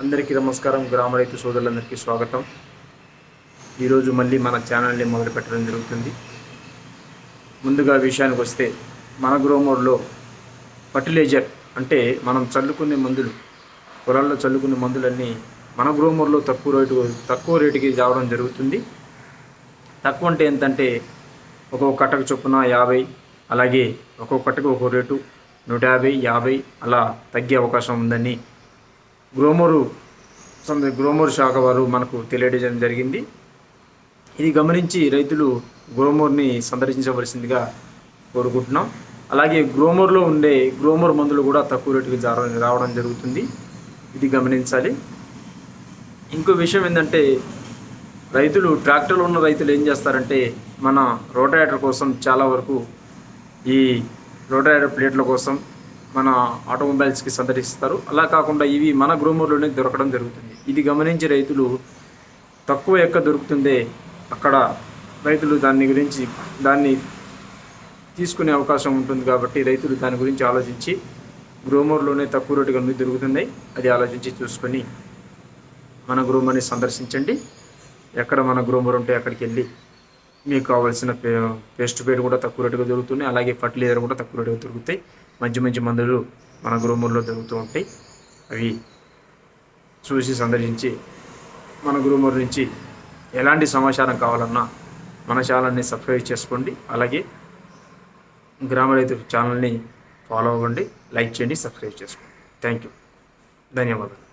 అందరికీ నమస్కారం. గ్రామ రైతు సోదరులందరికీ స్వాగతం. ఈరోజు మళ్ళీ మన ఛానల్ని మొదలు పెట్టడం జరుగుతుంది. ముందుగా విషయానికి వస్తే మన గ్రోమోర్లో ఫర్టిలైజర్ అంటే మనం చల్లుకునే మందులు పొలాల్లో చల్లుకునే మందులన్నీ మన గ్రోమోర్లో తక్కువ రేటు తక్కువ రేటుకి రావడం జరుగుతుంది. తక్కువ అంటే ఏంటంటే ఒక్కొక్క కట్టకు చొప్పున యాభై అలాగే ఒక్కొక్క కట్టకు ఒక్కో రేటు నూట యాభై యాభై అలా తగ్గే అవకాశం ఉందని గ్రోమోరు సంద గ్రోమోర్ శాఖ వారు మనకు తెలియజేయడం జరిగింది. ఇది గమనించి రైతులు గ్రోమోర్ని సందర్శించవలసిందిగా కోరుకుంటున్నాం. అలాగే గ్రోమోర్లో ఉండే గ్రోమోర్ మందులు కూడా తక్కువ రేటుకి జార రావడం జరుగుతుంది. ఇది గమనించాలి. ఇంకో విషయం ఏంటంటే రైతులు ట్రాక్టర్లు ఉన్న రైతులు ఏం చేస్తారంటే మన రోటరేటర్ కోసం చాలా వరకు ఈ రోటరేటర్ ప్లేట్ల కోసం మన ఆటోమొబైల్స్కి సందర్శిస్తారు. అలా కాకుండా ఇవి మన గ్రోమర్లోనే దొరకడం జరుగుతుంది. ఇది గమనించి రైతులు తక్కువ ఎక్క దొరుకుతుందే అక్కడ రైతులు దాని గురించి దాన్ని తీసుకునే అవకాశం ఉంటుంది కాబట్టి రైతులు దాని గురించి ఆలోచించి గ్రోమర్లోనే తక్కువ రేటుగా అన్ని దొరుకుతున్నాయి. అది ఆలోచించి చూసుకొని మన గ్రూమర్ని సందర్శించండి. ఎక్కడ మన గ్రూమర్ ఉంటే అక్కడికి వెళ్ళి మీకు కావాల్సిన పే పేస్ట్ పేడ్ కూడా తక్కువ రేటుగా దొరుకుతున్నాయి. అలాగే ఫర్టిలైజర్ కూడా తక్కువ రేటుగా దొరుకుతాయి. మంచి మంచి మందులు మన గ్రూమర్లో దొరుకుతూ ఉంటాయి. అవి చూసి సందర్శించి మన గ్రూమర్ నుంచి ఎలాంటి సమాచారం కావాలన్నా మన ఛానల్ని సబ్స్క్రైబ్ చేసుకోండి. అలాగే గ్రామ రైతు ఛానల్ని ఫాలో అవ్వండి లైక్ చేయండి సబ్స్క్రైబ్ చేసుకోండి. Thank you. ధన్యవాదాలు.